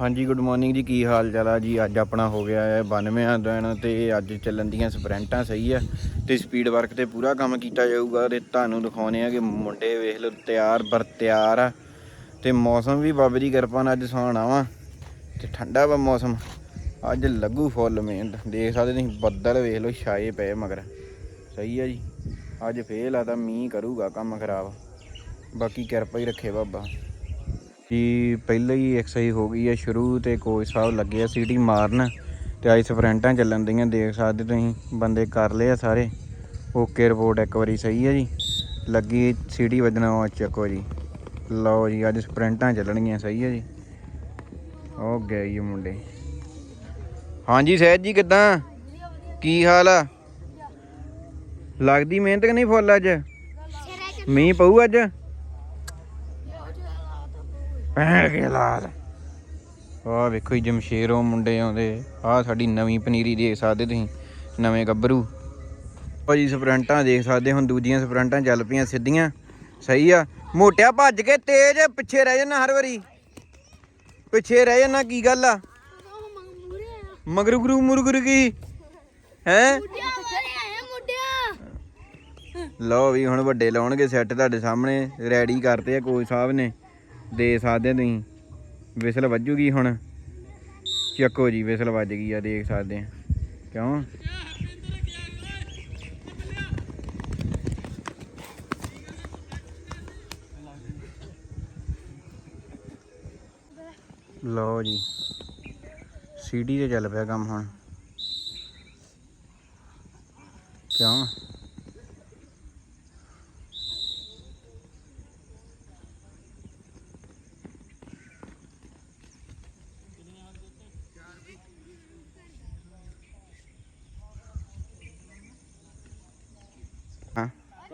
ਹਾਂਜੀ good morning ਜੀ, ਕੀ ਹਾਲ ਚਾਲ ਆ ਜੀ? ਅੱਜ ਆਪਣਾ ਹੋ ਗਿਆ ਹੈ 92ਵਾਂ ਦਿਨ ਤੇ ਅੱਜ ਚੱਲਣ ਦੀਆਂ ਸਪ੍ਰਿੰਟਾਂ ਸਹੀ ਆ ਤੇ ਸਪੀਡ ਵਰਕ ਤੇ ਪੂਰਾ ਕੰਮ ਕੀਤਾ ਜਾਊਗਾ ਤੇ ਤੁਹਾਨੂੰ ਦਿਖਾਉਣੇ ਆ ਕਿ ਮੁੰਡੇ ਵੇਖ ਲਓ, ਤਿਆਰ ਬਰ ਤਿਆਰ ਆ ਤੇ ਮੌਸਮ ਵੀ ਬਾਬੇ ਦੀ ਕਿਰਪਾ ਨਾਲ ਅੱਜ ਸੁਹਾਣਾ ਵਾ ਤੇ ਠੰਡਾ ਵਾ ਮੌਸਮ। ਅੱਜ ਲੱਗੂ ਫੁੱਲ ਮਿਹਨਤ ਦੇਖ ਸਕਦੇ ਤੁਸੀਂ ਬੱਦਲ ਵੇਖ ਲਓ, ਛਾਏ ਪਏ ਮਗਰ। ਸਹੀ ਆ ਜੀ, ਅੱਜ ਫੇਲ ਆ ਤਾਂ ਮੀਂਹ ਕਰੂਗਾ ਕੰਮ ਖਰਾਬ। ਬਾਕੀ ਕਿਰਪਾ ਹੀ ਰੱਖੇ ਬਾਬਾ। ਜੀ ਪਹਿਲਾਂ ਹੀ ਐਕਸਰਸਾਈਜ਼ ਹੋ ਗਈ ਹੈ ਸ਼ੁਰੂ ਤੇ ਕੋਚ ਸਾਹਿਬ ਲੱਗੇ ਆ ਸੀਟੀ ਮਾਰਨ ਤੇ ਅੱਜ ਸਪ੍ਰਿੰਟਾਂ ਚੱਲਣ ਦੀਆਂ ਦੇਖ ਸਕਦੇ ਤੁਸੀਂ ਬੰਦੇ ਕਰ ਲਏ ਆ ਸਾਰੇ। ਓਕੇ ਰਿਪੋਰਟ ਇੱਕ ਵਾਰੀ ਸਹੀ ਹੈ ਜੀ। ਲੱਗੀ ਸੀਟੀ ਵੱਜਣਾ ਉਹ ਚੱਕੋ ਜੀ। ਲਓ ਜੀ ਅੱਜ ਸਪ੍ਰਿੰਟਾਂ ਚੱਲਣਗੀਆਂ ਸਹੀ ਹੈ ਜੀ। ਉਹ ਗਏ ਜੀ ਮੁੰਡੇ। ਹਾਂਜੀ ਸਹਿਜ ਜੀ ਕਿਦਾਂ? ਕੀ ਹਾਲ ਆ? ਲੱਗਦੀ ਮਿਹਨਤ ਕਿ ਨਹੀਂ ਫੁੱਲ ਅੱਜ? ਮੀਂਹ ਪਊ ਅੱਜ? ਪੈਣ ਲਾਲ ਆਹ ਵੇਖੋ ਜੀ, ਜਮਸ਼ੇਰੋਂ ਮੁੰਡੇ ਆਉਂਦੇ। ਆਹ ਸਾਡੀ ਨਵੀਂ ਪਨੀਰੀ ਦੇਖ ਸਕਦੇ ਤੁਸੀਂ, ਨਵੇਂ ਗੱਭਰੂ। ਭਾਜੀ ਸਪਰੰਟਾਂ ਦੇਖ ਸਕਦੇ ਹੁਣ, ਦੂਜੀਆਂ ਸਪਰੰਟਾਂ ਚੱਲ ਪਈਆਂ, ਸਿੱਧੀਆਂ। ਸਹੀ ਆ। ਮੋਟਿਆ ਭੱਜ ਕੇ ਤੇਜ਼, ਪਿੱਛੇ ਰਹਿ ਜਾਣਾ ਹਰ ਵਾਰੀ। ਪਿੱਛੇ ਰਹਿ ਜਾਣਾ ਕੀ ਗੱਲ ਆ? ਮਗਰੂ ਗਰੂ ਮੁਰਗਰ ਕੀ? ਹੈ? ਲਓ ਵੀ, ਹੁਣ ਵੱਡੇ ਲਾਉਣਗੇ ਸੈੱਟ ਤੁਹਾਡੇ ਸਾਹਮਣੇ। ਰੈਡੀ ਕਰਤੇ ਆ ਕੋਚ ਸਾਹਿਬ ਨੇ। ਦੇ ਸਕਦੇ ਆ ਤੁਸੀਂ। ਵਿਸਲ ਵੱਜੂਗੀ ਹੁਣ। ਚੱਕੋ ਜੀ, ਵਿਸਲ ਵੱਜ ਗਈ ਆ, ਦੇਖ ਸਕਦੇ ਆ। ਕਿਉਂ? ਲਓ ਜੀ। ਸੀਡੀ ਤੇ ਚੱਲ ਪਿਆ ਕੰਮ ਹੁਣ। ਕਿਉਂ?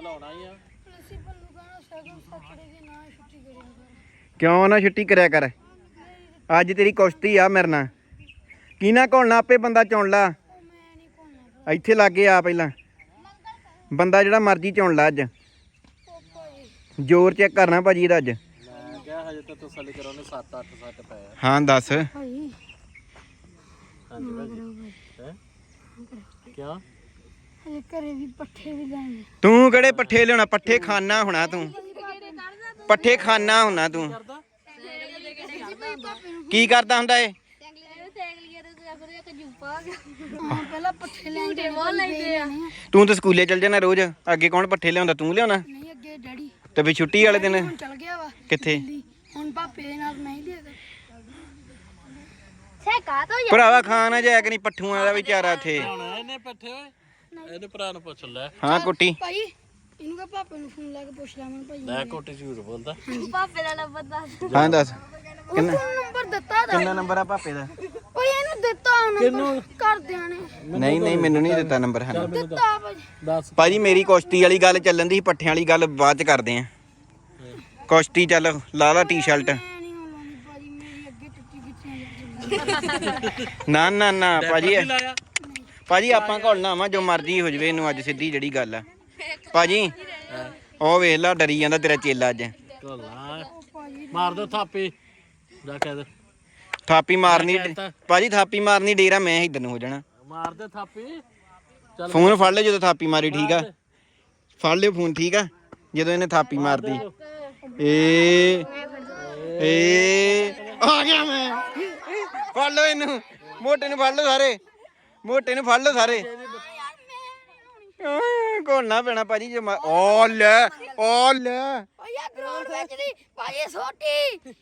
ਹਾਂ ਬੁਲਾਉਣਾ ਹੀ ਆ। ਪ੍ਰਿੰਸੀਪਲ ਨੂੰ ਕਹਿਣਾ ਸੈਕੰਡ ਸੈਟਰਡੇ ਦੀ ਨਾ ਛੁੱਟੀ ਕਰਿਆ ਕਰ। ਕਿਉਂ ਨਾ ਛੁੱਟੀ ਕਰਿਆ ਕਰ? ਅੱਜ ਤੇਰੀ ਕੁਸ਼ਤੀ ਆ ਮੇਰੇ ਨਾਲ। ਕੀ ਨਾ ਘੋਲਣਾ? ਆਪੇ ਬੰਦਾ ਚੁਣ ਲਾ। ਉਹ ਮੈਂ ਨਹੀਂ ਘੁੰਮਣਾ ਇੱਥੇ ਲੱਗੇ ਆ ਪਹਿਲਾਂ। ਬੰਦਾ ਜਿਹੜਾ ਮਰਜ਼ੀ ਚੁਣ ਲਾ ਅੱਜ। ਜ਼ੋਰ ਚੈੱਕ ਕਰਨਾ ਭਾਜੀ ਇਹਦਾ ਅੱਜ। ਮੈਂ ਕਿਹਾ ਹਜੇ ਤਾਂ ਤਸੱਲੀ ਕਰਾਉਣੇ 7 8 ਸੱਟ ਪਏ ਆ ਹਾਂ ਦੱਸ। ਭਾਈ। ਹਾਂਜੀ ਭਾਜੀ। ਹੈ? ਹਜੇ ਘਰੇ ਵੀ ਪੱਠੇ ਵੀ ਲੈਣੇ। ਤੂੰ ਕਿਹੜੇ ਪੱਠੇ ਲਿਆਉਣਾ? ਪੱਠੇ ਖਾਣਾ ਹੋਣਾ ਤੂੰ। ਪੱਠੇ ਖਾਣਾ ਹੋਣਾ ਤੂੰ। ਕੀ ਕਰਦਾ ਹੁੰਦਾ ਏ ਹਾਂ ਪਹਿਲਾਂ ਪੱਠੇ ਲੈਣ ਜਾਣੇ ਆ। ਤੂੰ ਤਾਂ ਸਕੂਲੇ ਚੱਲ ਜਾਣਾ ਰੋਜ਼। ਅੱਗੇ ਕੌਣ ਪੱਠੇ ਲਿਆਉਂਦਾ? ਤੂੰ ਲਿਆਉਣਾ? ਨਹੀਂ ਅੱਗੇ ਡੈਡੀ। ਤੇ ਵੀ ਛੁੱਟੀ ਵਾਲੇ ਦਿਨ? ਹੁਣ ਚਲ ਗਿਆ ਵਾ ਕਿੱਥੇ? ਦਿੱਲੀ। ਹੁਣ ਪਾਪੇ ਦੇ ਨਾਲ ਮੈਂ ਹੀ ਲਿਆ ਭਰਾਵਾ ਖਾਣਾ ਜਾਇਆ ਕਿ ਨਹੀਂ? ਪੱਠੂਆਂ ਦਾ ਵਿਚਾਰਾ ਇੱਥੇ ਹੁਣ ਇਹਨੇ ਪੱਠੇ ਓਏ। ਇਹਦੇ ਭਰਾ ਨੂੰ ਪੁੱਛ ਲੈ। ਹਾਂ ਕੁੱਟੀ। ਭਾਈ ਇਹਨੂੰ ਕਹ ਪਾਪੇ ਨੂੰ ਫੋਨ ਲਾ ਕੇ ਪੁੱਛ ਲਾ ਮੈਂ ਭਾਈ ਲੈ ਕੋਟੀ ਝੂਠ ਬੋਲਦਾ। ਹਾਂ ਦੱਸ। ਕਿੰਨਾ? ਨੰਬਰ ਦਿੱਤਾ ਦਾ ਕਿੰਨਾ ਨੰਬਰ ਆ ਪਾਪੇ ਦਾ? ਓਏ ਇਹਨੂੰ ਦਿੱਤਾ ਉਹਨੂੰ ਘਰਦਿਆਂ ਨੇ। ਨਹੀਂ ਨਹੀਂ ਮੈਨੂੰ ਨਹੀਂ ਦਿੱਤਾ ਨੰਬਰ ਹਾਂ। ਦਿੱਤਾ ਭਾਈ। ਦੱਸ। ਭਾਜੀ ਮੇਰੀ ਕੁਸ਼ਤੀ ਵਾਲੀ ਗੱਲ ਚੱਲਣ ਦੀ ਪੱਠਿਆਂ ਵਾਲੀ ਗੱਲ ਬਾਅਦ ਚ ਕਰਦੇ ਆਂ। ਕੁਸ਼ਤੀ ਚੱਲ ਲਾ ਲਾ ਟੀ-ਸ਼ਰਟ ਭਾਜੀ ਨਾ ਨਾ ਨਾ ਭਾਜੀ। ਲਾਇਆ? ਭਾਜੀ ਆਪਾਂ ਘੋਲਣਾ ਵਾ ਜੋ ਮਰਜ਼ੀ ਹੋ ਜਵੇ ਇਹਨੂੰ ਅੱਜ ਸਿੱਧੀ ਜਿਹੜੀ ਗੱਲ ਆ। ਭਾਜੀ ਉਹ ਵੇਖ ਲਾ ਡਰੀ ਜਾਂਦਾ ਤੇਰਾ ਚੇਲਾ ਅੱਜ। ਮਾਰ ਦੋ ਥਾਪੀ। ਜਾ ਕੇ ਦੇ। ਥਾਪੀ ਮਾਰਨੀ। ਭਾਜੀ ਥਾਪੀ ਮਾਰਨੀ ਡੇਰਾ ਮੈਂ ਇਧਰ ਨੂੰ ਹੋ ਜਾਣਾ। ਮਾਰ ਦੇ ਥਾਪੀ। ਚੱਲ। ਫੋਨ ਫੜ ਲੈ ਜਦੋਂ ਥਾਪੀ ਮਾਰੀ ਠੀਕ ਆ। ਫੜ ਲਿਓ ਫੋਨ ਠੀਕ ਆ। ਜਦੋਂ ਇਹਨੇ ਥਾਪੀ ਮਾਰਦੀ। ਏ ਏ ਆ ਗਿਆ ਮੈਂ। ਫੜ ਲਓ ਇਹਨੂੰ। ਮੋਟੇ ਨੂੰ ਫੜ ਲਓ ਸਾਰੇ। ਮੋਟੇ ਨੂੰ ਫੜ ਲਓ ਸਾਰੇ। ਕੋਣਾ ਪੈਣਾ ਭਾਜੀ ਜੇ ਮਾ- ਓ ਲੈ ਓ ਲੈ। ਆ ਗਰਾਊਂਡ ਵਿੱਚ ਦੀ ਭਾਈ ਸੋਟੀ।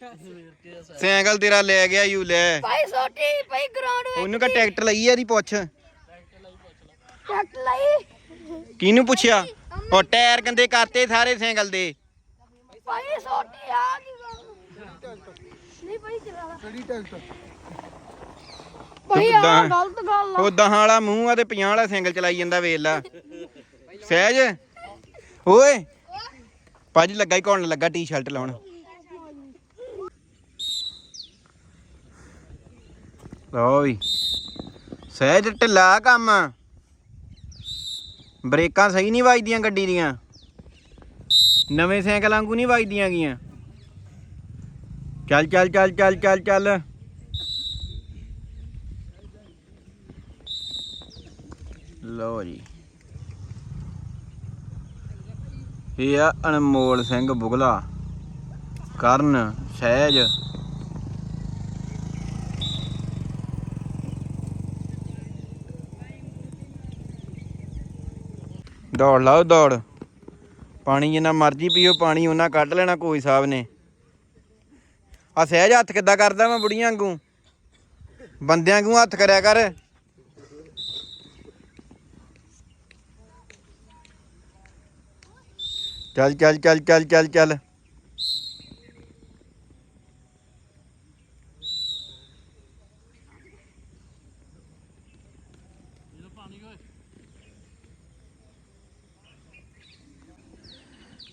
ਸਾਈਕਲ ਤੇਰਾ ਲੈ ਗਿਆ ਯੂ ਲੈ। ਭਾਈ ਸੋਟੀ ਭਾਈ ਗਰਾਊਂਡ ਵਿੱਚ ਉਹਨੂੰ ਕਹ ਟਰੈਕਟਰ ਲਈ ਆ ਦੀ ਪੁੱਛ। ਕੱਟ ਲਈ। ਕਿਹਨੂੰ ਪੁੱਛਿਆ? ਉਹ ਟਾਇਰ ਗੰਦੇ ਕਰਤੇ ਸਾਰੇ ਸਾਈਕਲ ਦੇ। ਭਾਈ ਸੋਟੀ ਆ ਕੀ ਗੱਲ? ਨਹੀਂ ਭਾਈ ਚਲਾ ਭਾਈ ਆ ਕਿੱਦਾਂ? ਗਲਤ ਗੱਲ ਆ। ਉਹ ਦਹਾਂ ਵਾਲਾ ਮੂੰਹ ਆ ਤੇ 50 ਵਾਲਾ ਸਾਈਕਲ ਚਲਾਈ ਜਾਂਦਾ ਵੇਖ ਲਾ। ਸਹਿਜ? ਓਏ। ਭਾਜੀ ਲੱਗਾ ਹੀ ਕੌਣ ਲੱਗਾ ਟੀ-ਸ਼ਰਟ ਲਾਉਣ। ਲਓ ਵੀ। ਸਹਿਜ ਢਿੱਲਾ ਕੰਮ। ਬ੍ਰੇਕਾਂ ਸਹੀ ਨਹੀਂ ਵੱਜਦੀਆਂ ਗੱਡੀ ਦੀਆਂ। ਨਵੇਂ ਸਾਈਕਲ ਵਾਂਗੂ ਨਹੀਂ ਵੱਜਦੀਆਂ ਗੀਆਂ। ਚੱਲ ਚੱਲ ਚੱਲ ਚੱਲ ਚੱਲ ਚੱਲ। ਲਓ ਜੀ ਇਹ ਆ ਅਨਮੋਲ ਸਿੰਘ ਬੁਗਲਾ, ਕਰਨ ਸਹਿਜ। ਦੌੜ ਲਾਓ ਦੌੜ। ਪਾਣੀ ਜਿੰਨਾ ਮਰਜ਼ੀ ਪੀਓ, ਪਾਣੀ ਉਹਨਾਂ ਕੱਢ ਲੈਣਾ ਕੋਈ ਸਾਹਿਬ ਨੇ ਆ ਸਹਿਜ ਹੱਥ ਕਿੱਦਾਂ ਕਰਦਾ ਮੈਂ ਬੁੜੀਆਂ ਵਾਂਗੂ? ਬੰਦਿਆਂ ਵਾਂਗੂ ਹੱਥ ਕਰਿਆ ਕਰ। ਚੱਲ ਚੱਲ ਚੱਲ ਚੱਲ ਚੱਲ ਚੱਲ।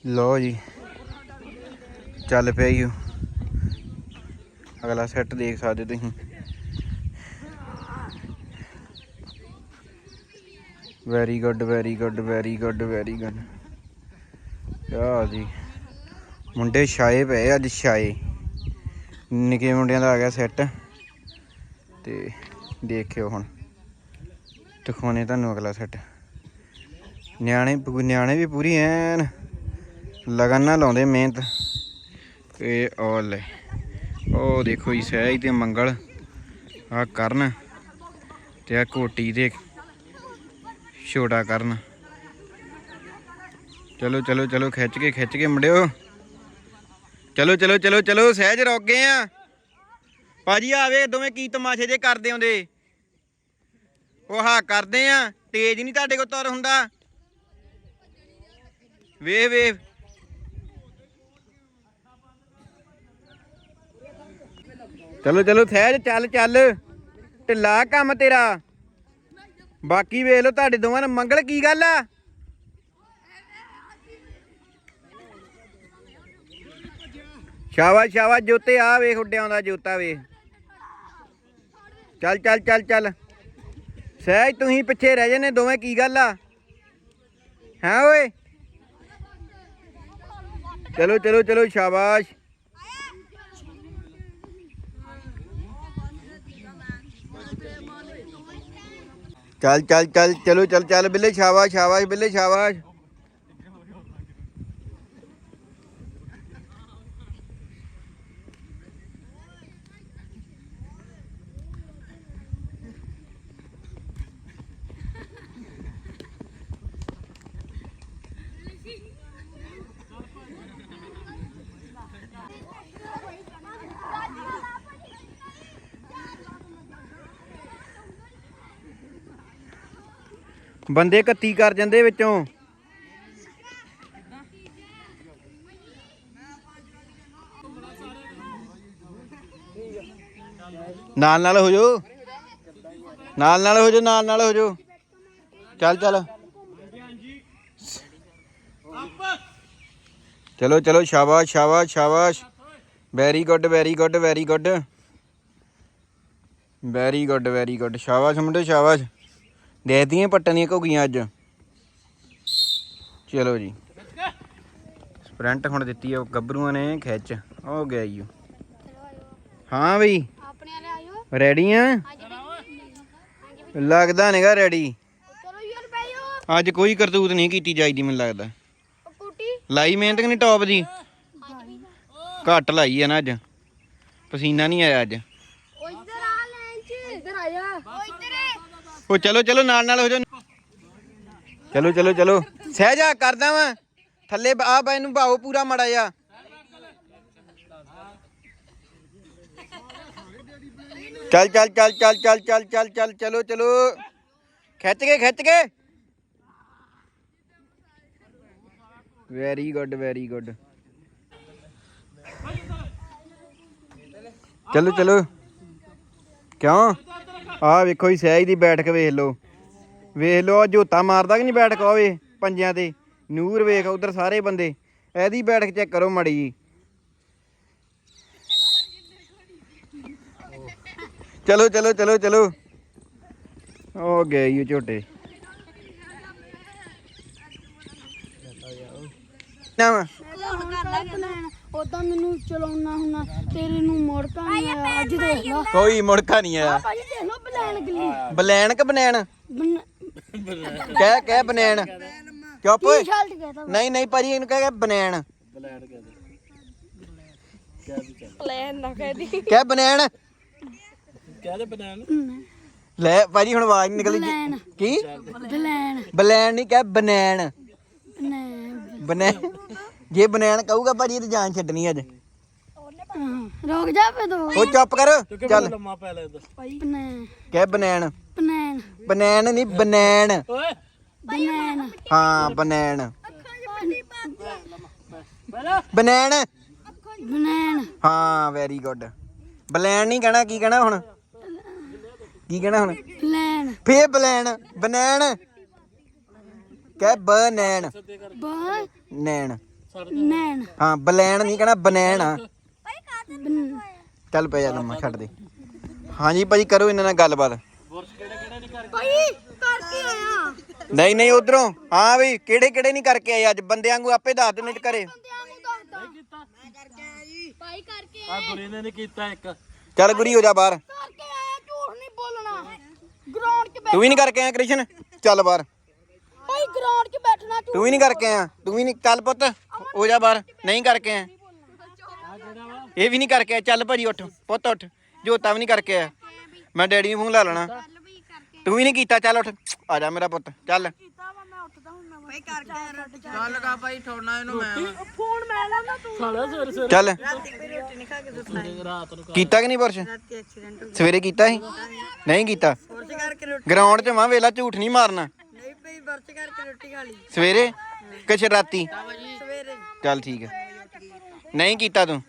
ਲੋ ਜੀ, ਚੱਲ ਪਿਆ ਈ ਅਗਲਾ ਸੈੱਟ ਦੇਖ ਸਕਦੇ ਤੁਸੀਂ। Very good very good very good very good ਆ ਜੀ। ਮੁੰਡੇ ਛਾਏ ਪਏ ਅੱਜ, ਛਾਏ। ਨਿੱਕੇ ਮੁੰਡਿਆਂ ਦਾ ਆ ਗਿਆ ਸੈੱਟ ਤੇ ਦੇਖਿਓ ਹੁਣ। ਦਿਖਾਉਣੇ ਤੁਹਾਨੂੰ ਅਗਲਾ ਸੈੱਟ ਨਿਆਣੇ ਨਿਆਣੇ ਵੀ ਪੂਰੀ ਐਨ ਲਗਨ ਨਾਲ ਲਾਉਂਦੇ ਮਿਹਨਤ। ਤੇ ਉਹ ਲੈ ਉਹ ਦੇਖੋ ਜੀ, ਸਹਿਜ ਤੇ ਮੰਗਲ। ਆ ਕਰਨ ਤੇ ਆ ਕੋਟੀ ਤੇ ਛੋਟਾ ਕਰਨ। ਚਲੋ ਚਲੋ ਚਲੋ, ਖਿੱਚ ਕੇ ਖਿੱਚ ਕੇ ਮੁੰਡਿਓ। ਚਲੋ ਚਲੋ ਚਲੋ ਚਲੋ, ਸਹਿਜ ਰੁਕ ਗਏ ਆ। ਭਾਜੀ ਆਵੇ ਦੋਵੇਂ ਕੀ ਤਮਾਸ਼ੇ ਜੇ ਕਰਦੇ ਹੁੰਦੇ ਉਹ ਹਾਂ ਕਰਦੇ ਆ, ਤੇਜ਼ ਨਹੀਂ ਤੁਹਾਡੇ ਕੋਲ ਤੁਰ ਹੁੰਦਾ। ਵੇ ਵੇ ਚਲੋ ਚਲੋ, ਸਹਿਜ, ਚੱਲ ਚੱਲ। ਢਿੱਲਾ ਕੰਮ ਤੇਰਾ। ਬਾਕੀ ਵੇਖ ਲਓ, ਤੁਹਾਡੇ ਦੋਵਾਂ ਨਾਲ ਮੰਗਲ ਕੀ ਗੱਲ ਆ? ਸ਼ਾਬਾਸ਼ ਸ਼ਾਬਾਸ਼, ਜੋਤੇ ਆ ਵੇਖ ਉੱਡਿਆ ਆਉਂਦਾ ਜੋਤਾ ਵੇਖ। ਚੱਲ ਚੱਲ ਚੱਲ ਚੱਲ। ਸਹਿਜ, ਤੁਸੀਂ ਪਿੱਛੇ ਰਹਿ ਜਨੇ ਦੋਵੇਂ ਕੀ ਗੱਲ ਆ? ਹੈ ਓਏ? ਚਲੋ ਚਲੋ ਚਲੋ, ਸ਼ਾਬਾਸ਼। ਚੱਲ ਚੱਲ ਚੱਲ, ਚਲੋ, ਚੱਲ ਚੱਲ, ਬਿੱਲੇ, ਸ਼ਾਬਾਸ਼ ਸ਼ਾਬਾਸ਼, ਬਿੱਲੇ, ਸ਼ਾਬਾਸ਼। ਬੰਦੇ ਕੱਤੀ ਕਰ ਜਾਂਦੇ ਵਿੱਚੋਂ। ਨਾਲ ਨਾਲ ਹੋ ਜਾਓ ਨਾਲ ਨਾਲ ਹੋ ਜਾਓ ਨਾਲ ਨਾਲ ਹੋ ਜਾਓ ਚੱਲ ਚੱਲ। ਚਲੋ ਚਲੋ, ਸ਼ਾਬਾਸ਼ ਸ਼ਾਬਾਸ਼ ਸ਼ਾਬਾਸ਼। Very good very good very good very good very good ਸ਼ਾਬਾਸ਼ ਮੁੰਡੇ ਸ਼ਾਬਾਸ਼। ਦੇ ਦੀਆਂ ਪੱਟਣੀਆਂ ਘੁਗੀਆਂ ਅੱਜ। ਚਲੋ ਜੀ। ਸਪ੍ਰਿੰਟ ਹੁਣ ਦਿੱਤੀ ਆ ਗੱਭਰੂਆਂ ਨੇ ਖਿੱਚ। ਹੋ ਗਿਆ ਈ ਓ। ਹਾਂ ਬਈ। ਆਪਣੇ ਵਾਲੇ ਆਇਓ। ਰੈਡੀ ਆ? ਲੱਗਦਾ ਨਹੀਂਗਾ ਰੈਡੀ ਚਲੋ ਯਾਰ ਬੈਯੋ ਅੱਜ ਕੋਈ ਕਰਤੂਤ ਨਹੀਂ ਕੀਤੀ ਜਾਈਦੀ ਮੈਨੂੰ ਲੱਗਦਾ। ਲਾਈ ਮਿਹਨਤ ਕਿ ਨਹੀਂ ਟੌਪ ਦੀ ਘੱਟ ਲਾਈ ਆ ਨਾ ਅੱਜ। ਪਸੀਨਾ ਨਹੀਂ ਆਇਆ ਅੱਜ ਉਹ ਇੱਧਰ ਆ ਲੈਣ ਚ ਇੱਧਰ ਆ ਜਾ ਉਹ ਇੱਧਰ ਉਹ ਚਲੋ ਚਲੋ ਨਾਲ ਨਾਲ ਹੋ ਜਾ ਚਲੋ ਚਲੋ ਚਲੋ। ਸਹਿਜਾ ਕਰਦਾ ਵਾਂ। ਥੱਲੇ ਆ ਬਾਈ ਨੂੰ ਭਾਓ ਪੂਰਾ ਮੜਾ ਜਾ ਚੱਲ ਚੱਲ ਚੱਲ ਚੱਲ ਚੱਲ ਚੱਲ ਚੱਲ ਚੱਲ, ਚਲੋ ਚਲੋ। ਖਿੱਚ ਕੇ ਖਿੱਚ ਕੇ। ਵੈਰੀ ਗੁੱਡ ਵੈਰੀ ਗੁੱਡ ਚਲੋ ਚਲੋ। ਕਿਉਂ? ਆਹ ਵੇਖੋ ਜੀ, ਸਹਿਜ ਦੀ ਬੈਠਕ ਵੇਖ ਲਓ। ਵੇਖ ਲਓ ਜੋਤਾ ਮਾਰਦਾ ਕਿ ਨਹੀਂ ਬੈਠਕ ਹੋਵੇ ਪੰਜਿਆਂ ਤੇ। ਨੂਰ ਵੇਖ, ਉਧਰ ਸਾਰੇ ਬੰਦੇ। ਇਹਦੀ ਬੈਠਕ ਚੈੱਕ ਕਰੋ ਮੜੀ ਜੀ। ਚਲੋ ਚਲੋ ਚਲੋ ਚਲੋ। ਹੋ ਗਏ ਈ ਝੋਟੇ। ਨਾ। ਉਦਾਂ ਮੈਨੂੰ ਚਲਾਉਣਾ ਹੁਣਾ ਤੇਰੇ ਨੂੰ ਮੋੜਕਾ ਨਹੀਂ ਆਇਆ ਅੱਜ ਦੇਖ ਲਾ। ਕੋਈ ਮੁੜਕਾ ਨਹੀਂ ਆਇਆ। ਭਾਜੀ ਦੇਖ ਲਓ ਬਲੈਣ ਗਿੱਲੀ। ਬਲੈਣ ਕਿ ਬਨੈਣ? ਬਨ- ਕਹਿ ਕਹਿ ਬਨੈਣ। ਚੁੱਪ ਓਏ ਨਹੀਂ ਨਹੀਂ ਭਾਜੀ ਇਹਨੂੰ ਕਹਿ ਬਨੈਣ। ਕਹਿ ਦੇ। ਕਹਿ ਦੇ ਚੱਲ। ਪਲਾਨ ਨਾ ਕਹਦੀ ਕਹਿ ਬਨੈਣ। ਕਹਿ ਦੇ ਬਨਾਨ ਲੈ ਭਾਜੀ ਹੁਣ ਆਵਾਜ਼ ਨੀ ਨਿਕਲੀ ਬਲੈਣ। ਕੀ? ਬਲੈਣ। ਬਲੈਣ ਨਹੀਂ ਕਹਿ ਬਨੈਣ। ਬਨੈਣ। ਜੇ ਬਨੈਣ ਕਹੂਗਾ ਭਾਜੀ ਇਹ ਜਾਨ ਛੱਡਣੀ ਅੱਜ। ਰੁਕ ਜਾ ਫੇ ਦੋ ਉਹ ਚੁੱਪ ਕਰ ਤੂੰ ਚੱਲ। ਲੰਮਾ ਪੈ ਲੈ ਇੱਧਰ ਬਲੈਣ ਕਹਿ ਬਨੈਣ। ਬਲੈਣ ਬਨੈਣ ਨਹੀਂ ਬਨੈਣ। ਓਏ। ਬਲੈਣ ਹਾਂ ਬਨੈਣ। ਪਹਿਲਾਂ ਬਨੈਣ। ਬਲੈਣ ਹਾਂ ਵੈਰੀ ਗੁੱਡ ਬਲੈਣ ਨਹੀਂ ਕਹਿਣਾ ਕੀ ਕਹਿਣਾ ਹੁਣ? ਕੀ ਕਹਿਣਾ ਹੁਣ? ਬਲੈਣ। ਫੇ ਬਲੈਣ ਬਨੈਣ। ਕਹਿ ਬਨੈਣ। ਬ ਨੈਣ ਹਾਂ ਬਲੈਣ ਨਹੀਂ ਕਹਿਣਾ ਬਨੈਣ ਆ। ਚੱਲ ਪੈ ਜਾ ਲੰਮਾ ਛੱਡ ਦੇ। ਹਾਂਜੀ ਭਾਜੀ ਕਰੋ ਇਹਨਾਂ ਨਾਲ ਗੱਲਬਾਤ। ਬੁਰਸ਼ ਕਿਹੜੇ ਕਿਹੜੇ ਨਹੀਂ ਕਰ ਭਾਈ ਕਰਕੇ ਆਇਆ। ਨਹੀਂ ਨਹੀਂ ਉਧਰੋਂ। ਹਾਂ ਵੀ ਕਿਹੜੇ ਕਿਹੜੇ ਨਹੀਂ ਕਰਕੇ ਆਏ ਅੱਜ? ਬੰਦਿਆਂ ਨੂੰ ਆਪੇ ਦੱਸ ਦਿੰਦੇ ਘਰੇ। ਬੰਦਿਆਂ ਨੂੰ ਦੱਸਦਾ ਕੀਤਾ। ਭਾਈ ਕਰਕੇ ਆ ਗੁਰੀ ਨੇ ਨਹੀਂ ਕੀਤਾ ਇੱਕ। ਚੱਲ ਗੁਰੀ ਹੋ ਜਾ ਬਾਹਰ। ਕਰਕੇ ਆਇਆ ਝੂਠ ਨਹੀਂ ਬੋਲਣਾ। ਗਰਾਊਂਡ 'ਚ ਬੈਠ ਤੂੰ ਵੀ ਨਹੀਂ ਕਰਕੇ ਆਇਆ ਕ੍ਰਿਸ਼ਨ? ਚੱਲ ਬਾਹਰ। ਭਾਈ ਗਰਾਊਂਡ 'ਚ ਬੈਠਣਾ ਤੂੰ ਵੀ ਨਹੀਂ ਕਰਕੇ ਆਇਆ। ਤੂੰ ਵੀ ਨਹੀਂ ਚੱਲ ਪੁੱਤ ਹੋ ਜਾ ਬਾਹਰ। ਨਹੀਂ ਕਰਕੇ ਆਇਆ। ਇਹ ਵੀ ਨਹੀਂ ਕਰਕੇ ਆਇਆ। ਚੱਲ ਭਾਜੀ ਉੱਠ। ਪੁੱਤ ਉੱਠ। ਜੋਤਾ ਵੀ ਨਹੀਂ ਕਰਕੇ ਆਇਆ। ਮੈਂ ਡੈਡੀ ਨੂੰ ਫੋਨ ਲਾ ਲੈਣਾ। ਤੂੰ ਵੀ ਨਹੀਂ ਕੀਤਾ। ਚੱਲ ਉੱਠ। ਆ ਜਾ ਮੇਰਾ ਪੁੱਤ। ਚੱਲ। ਕੀਤਾ ਵਾ ਮੈਂ ਉੱਠਦਾ ਹੁਣ ਮੈਂ ਭਾਈ ਚੱਲ ਲਗਾ ਭਾਈ ਠੋੜਨਾ ਇਹਨੂੰ ਮੈਂ। ਫੋਨ ਮੈਂ ਲਾਉਂਦਾ ਤੂੰ। ਸਾਲਾ ਸਵੇਰੇ ਸਵੇਰੇ। ਚੱਲ। ਰਾਤ ਨੂੰ ਕੀਤਾ ਕਿ ਨਹੀਂ ਪੁਰਸ਼? ਸਵੇਰੇ ਕੀਤਾ ਸੀ? ਨਹੀਂ ਕੀਤਾ। ਗਰਾਊਂਡ 'ਚ ਮਾਂ ਵੇਲਾ ਝੂਠ ਨਹੀਂ ਮਾਰਨਾ। ਨਹੀਂ ਪਈ ਵਰਚ ਕਰਕੇ ਰੋਟੀ ਖਾ ਲਈ। ਸਵੇਰੇ? ਕਿਛ ਰਾਤੀ? ਸਵੇਰੇ। ਚੱਲ ਠੀਕ ਹੈ। ਨਹੀਂ ਕੀਤਾ ਤੂੰ।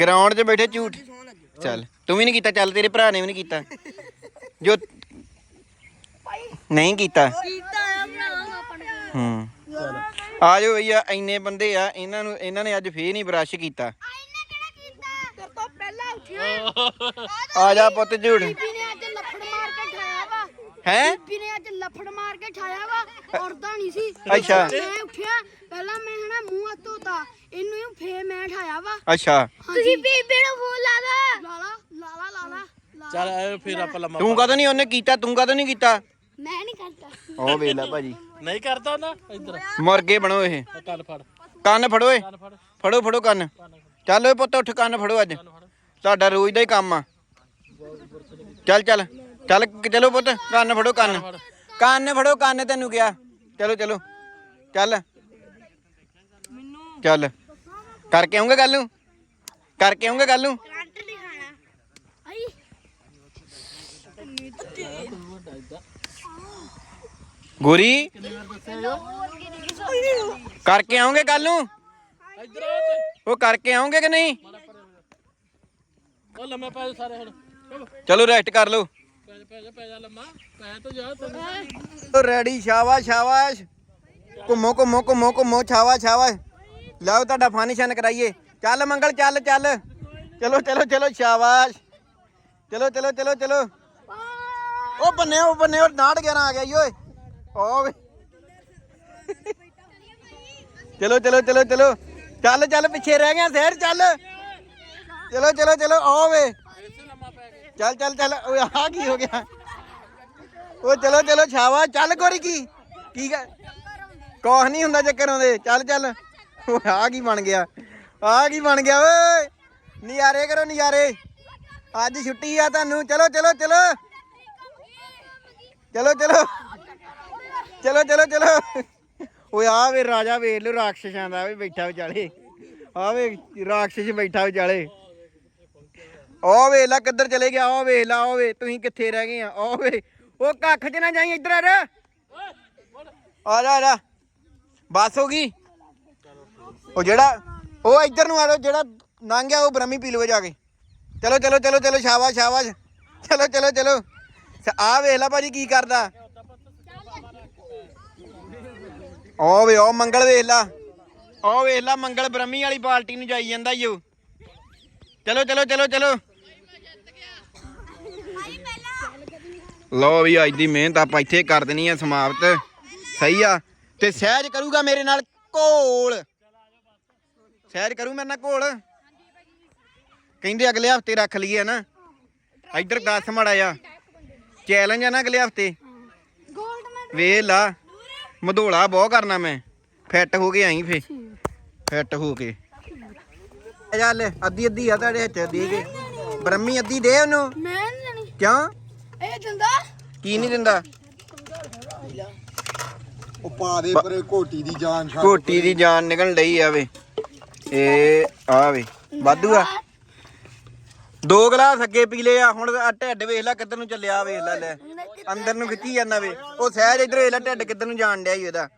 ਗਰਾਊਂਡ 'ਚ ਬੈਠੇ ਝੂਠ। ਚੱਲ। ਤੂੰ ਵੀ ਨਹੀਂ ਕੀਤਾ ਚੱਲ ਤੇਰੇ ਭਰਾ ਨੇ ਵੀ ਨਹੀਂ ਕੀਤਾ। ਜੋ ਨਹੀਂ ਕੀਤਾ। ਕੀਤਾ ਆ ਭਰਾ। ਆਪਣ ਹੂੰ। ਆ ਜਾਓ ਭਈਆ ਇੰਨੇ ਬੰਦੇ ਆ ਇਹਨਾਂ ਨੂੰ ਇਹਨਾਂ ਨੇ ਅੱਜ ਫੇਰ ਨਹੀਂ ਬਰਸ਼ ਕੀਤਾ। ਇਹਨੇ ਕਿਹੜਾ ਕੀਤਾ? ਤੇਰੇ ਤੋਂ ਪਹਿਲਾਂ ਉੱਠਿਆ। ਆ ਜਾ ਪੁੱਤ ਝੂਠ ਬੀਬੀ ਨੇ ਅੱਜ ਲੱਫੜ ਮਾਰ ਕੇ ਠਾਇਆ ਵਾ ਹੈ? ਬੀਬੀ ਨੇ ਅੱਜ ਲੱਫੜ ਮਾਰ ਕੇ ਠਾਇਆ ਵਾ ਔਰਦਾ ਨਹੀਂ ਸੀ। ਅੱਛਾ। ਮੈਂ ਉੱਠਿਆ ਪਹਿਲਾਂ ਮੈਂ ਹਨਾ ਮੂੰਹ ਹੱਥ ਧੋਤਾ ਇਹਨੂੰ ਹੀ ਫੇਰ ਮੈਂ ਠਾਇਆ ਵਾ। ਅੱਛਾ। ਤੁਸੀਂ ਬੀਬੀ ਨੂੰ ਫੋਨ ਲਾ ਲਾ ਲਾਲਾ ਲਾਲਾ ਲਾਲਾ ਲਾ ਚੱਲ ਫਿਰ ਆਪਾਂ ਲੰਮਾ ਤੂੰ ਕਦੋਂ ਨਹੀਂ ਉਹਨੇ ਕੀਤਾ ਤੂੰ ਕਦੋਂ ਨਹੀਂ ਕੀਤਾ? ਮੈਂ ਨਹੀਂ ਕਰਦਾ। ਉਹ ਵੇਖ ਲੈ ਭਾਜੀ। ਨਹੀਂ ਕਰਦਾ ਨਾ ਇੱਧਰ। ਮੁਰਗੇ ਬਣੋ ਇਹ। ਕੰਨ ਫੜ। ਕੰਨ ਫੜੋ ਏ। ਕੰਨ ਫੜ। ਫੜੋ ਫੜੋ ਕੰਨ। ਚੱਲ ਓਏ ਪੁੱਤ ਉੱਠ ਕੰਨ ਫੜੋ ਅੱਜ। ਤੁਹਾਡਾ ਰੋਜ਼ ਦਾ ਹੀ ਕੰਮ ਆ। ਚੱਲ ਚੱਲ। ਚੱਲ ਚਲੋ ਪੁੱਤ ਕੰਨ ਫੜੋ ਕੰਨ। ਕੰਨ ਫੜੋ ਕੰਨ ਤੈਨੂੰ ਕਿਹਾ ਚਲੋ ਚਲੋ। ਚੱਲ। ਚੱਲ। ਕਰਕੇ ਆਉਂਗਾ ਗੱਲ ਨੂੰ? ਕਰਕੇ ਆਉਂਗਾ ਗੱਲ ਨੂੰ? ਕਰੰਟ ਨਹੀਂ ਖਾਣਾ ਆਈ ਗੋਰੀ? ਕਰਕੇ ਆਉਂਗੇ ਕੱਲ ਨੂੰ? ਉਹ ਕਰਕੇ ਆਉਂਗੇ ਕਿ ਨਹੀਂ? ਉਹ ਲੰਮੇ ਪੈ ਜਾ ਸਾਰੇ ਹੁਣ। ਚਲੋ, ਰੈਸਟ ਕਰ ਲਓ। ਜਾ ਪੈ ਜਾ ਪੈ ਜਾ ਲੰਮਾ। ਪੈ ਤਾਂ ਜਾ ਤੈਨੂੰ ਰੈਡੀ ਸ਼ਾਬਾਸ਼ ਸ਼ਾਬਾਸ਼। ਘੁੰਮੋ ਘੁੰਮੋ ਘੁੰਮੋ ਘੁੰਮੋ ਛਾਵਾ ਛਾਵਾ ਲਓ ਤੁਹਾਡਾ ਫਨ ਕਰਾਈਏ। ਚੱਲ ਮੰਗਲ ਚੱਲ ਚੱਲ। ਚਲੋ ਚਲੋ ਚਲੋ ਸ਼ਾਬਾਸ਼। ਚਲੋ ਚਲੋ ਚਲੋ ਚਲੋ। ਉਹ ਬੰਨੇ ਉਹ ਬੰਨੇ ਉਹ 911 ਆ ਗਿਆ ਈ ਓਏ। ਓ ਵੇ। ਚਲੋ ਚਲੋ ਚਲੋ ਚਲੋ। ਚੱਲ ਚੱਲ ਪਿੱਛੇ ਰਹਿ ਗਿਆ ਸ਼ਹਿਰ ਚੱਲ। ਚਲੋ ਚਲੋ ਚਲੋ ਓ ਵੇ। ਚੱਲ ਚੱਲ ਚੱਲ, ਓਏ ਆ ਕੀ ਹੋ ਗਿਆ? ਉਹ ਚਲੋ ਚਲੋ, ਛਾਵਾ, ਚੱਲ ਗੋਰੀ ਕੀ? ਕੀ ਗ- ਕੁਛ ਨਹੀਂ ਹੁੰਦਾ ਚੱਕਰ ਆਉਂਦੇ। ਚੱਲ ਚੱਲ। ਉਹ ਆ ਕੀ ਬਣ ਗਿਆ? ਆ ਕੀ ਬਣ ਗਿਆ, ਓਏ ਨਜ਼ਾਰੇ ਕਰੋ ਨਜ਼ਾਰੇ ਅੱਜ ਛੁੱਟੀ ਆ ਤੁਹਾਨੂੰ। ਚਲੋ ਚਲੋ ਚਲੋ। ਚਲੋ ਚਲੋ। ਚਲੋ ਚਲੋ ਚਲੋ। ਓਏ ਆ ਵੇ ਰਾਜਾ ਵੇਖ ਲੋ ਰਾਖਸ਼ਾਂ ਦਾ ਵੀ ਬੈਠਾ ਵਿਚਾਲੇ। ਆ ਵੇ ਰਾਖਸ਼ ਬੈਠਾ ਵਿਚਾਲੇ। ਉਹ ਵੇਖ ਲੈ ਕਿੱਧਰ ਚਲੇ ਗਿਆ ਉਹ ਵੇਖ ਲਾ ਉਹ ਵੇ ਤੁਸੀਂ ਕਿੱਥੇ ਰਹਿ ਗਏ ਆ ਉਹ ਵੇ ਉਹ ਕੱਖ 'ਚ ਨਾ ਜਾਈ ਇੱਧਰ ਆ ਜਾ ਆ ਜਾ ਆ ਜਾ। ਬਸ ਹੋ ਗਈ? ਉਹ ਜਿਹੜਾ, ਉਹ ਇੱਧਰ ਨੂੰ ਆ ਜਾਓ, ਜਿਹੜਾ ਲੰਘ ਗਿਆ, ਉਹ ਬ੍ਰਹਮੀ ਪੀ ਲਵੇ ਜਾ ਕੇ। ਚਲੋ ਚਲੋ ਚਲੋ ਚਲੋ, ਸ਼ਾਬਾਸ਼ ਸ਼ਾਬਾਸ਼। ਚਲੋ ਚਲੋ ਚਲੋ। ਆ ਵੇਖ ਲੈ ਭਾਜੀ ਕੀ ਕਰਦਾ। ਉਹ ਵੇ ਉਹ ਮੰਗਲ ਵੇਖ ਲਾ। ਉਹ ਵੇਖ ਲਾ, ਮੰਗਲ ਬ੍ਰਹਮੀ ਵਾਲੀ ਬਾਲਟੀ ਨੂੰ ਜਾਈ ਜਾਂਦਾ ਈ ਉਹ। ਚਲੋ ਚਲੋ ਚਲੋ ਚਲੋ। ਲੋ ਵੀ ਅੱਜ ਦੀ ਮਿਹਨਤ ਆਪਾਂ ਇੱਥੇ ਕਰ ਦੇਣੀ ਆ ਸਮਾਪਤ। ਸਹੀ ਆ। ਤੇ ਸਹਿਜ ਕਰੂਗਾ ਮੇਰੇ ਨਾਲ ਘੋਲ ਸਹਿਜ ਕਰੂ ਮੇਰੇ ਨਾਲ ਘੋਲ ਕਹਿੰਦੇ ਅਗਲੇ ਹਫ਼ਤੇ ਰੱਖ ਲਈਏ ਨਾ। ਇੱਧਰ ਦੱਸ ਮੜਾ ਆ ਚੈਲੰਜ ਆ ਨਾ ਅਗਲੇ ਹਫ਼ਤੇ। ਗੋਲਡ ਵੇਖ ਲਾ। ਮਧੋਲਾ ਬਹੁਤ ਕਰਨਾ ਮੈਂ। ਫਿੱਟ ਹੋ ਕੇ ਆਈ ਫੇ। ਫਿੱਟ ਹੋ ਕੇ। ਆ ਜਾ ਲੈ ਅੱਧੀ ਅੱਧੀ ਆ ਤੁਹਾਡੇ ਹੱਥ ਦੇ। ਕੇ ਬ੍ਰਹਮੀ ਅੱਧੀ ਦੇ ਉਹਨੂੰ। ਮੈਂ ਨਹੀਂ ਲੈਣੀ। ਕਿਉਂ? ਇਹ ਦਿੰਦਾ? ਕੀ ਨਹੀਂ ਦਿੰਦਾ? ਉਹ ਪਾ ਦੇ ਪਰੇ ਘੋਟੀ ਦੀ ਜਾਨ ਛੱਡ ਘੋਟੀ ਦੀ ਜਾਨ ਨਿਕਲਣ ਡਈ ਆ ਵੇ। ਇਹ ਆ ਵੇ। ਵਾਧੂ ਆ। ਦੋ ਗਲਾਸ ਅੱਗੇ ਪੀ ਲਏ ਆ ਹੁਣ ਆ ਢਿੱਡ ਵੇਖ ਲੈ ਕਿੱਧਰ ਨੂੰ ਚੱਲਿਆ ਵੇਖ ਲੈ ਲੈ। ਅੰਦਰ ਨੂੰ ਖਿੱਚੀ ਜਾਂਦਾ ਵੇ। ਉਹ ਸਹਿਜ ਇਧਰ ਵੇਖ ਲੈ ਢਿੱਡ ਕਿੱਧਰ ਨੂੰ ਜਾਣ ਡਿਆ ਈ ਉਹਦਾ।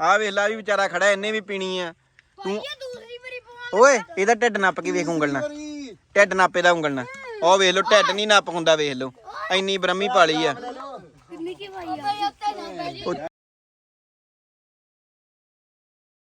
ਆ ਵੇਖ ਲੈ ਵੀ ਵਿਚਾਰਾ ਖੜਾ ਇਹਨੇ ਵੀ ਪੀਣੀ ਆ। ਤੂੰ ਇਹ ਦੂਸਰੀ ਵਾਰੀ ਪਵਾ ਓਏ ਇਹਦਾ ਢਿੱਡ ਨੱਪ ਕੇ ਵੇਖ ਉਂਗਲ ਨਾਲ ਢਿੱਡ ਨਾਪੇ ਦਾ ਉਂਗਲ ਨਾਲ ਉਹ ਵੇਖ ਲਓ ਢਿੱਡ ਨਹੀਂ ਨੱਪ ਹੁੰਦਾ ਵੇਖ ਲਓ। ਇੰਨੀ ਬ੍ਰਹਮੀ ਪਾਲੀ ਆ। ਕਿੰਨੀ ਕੀ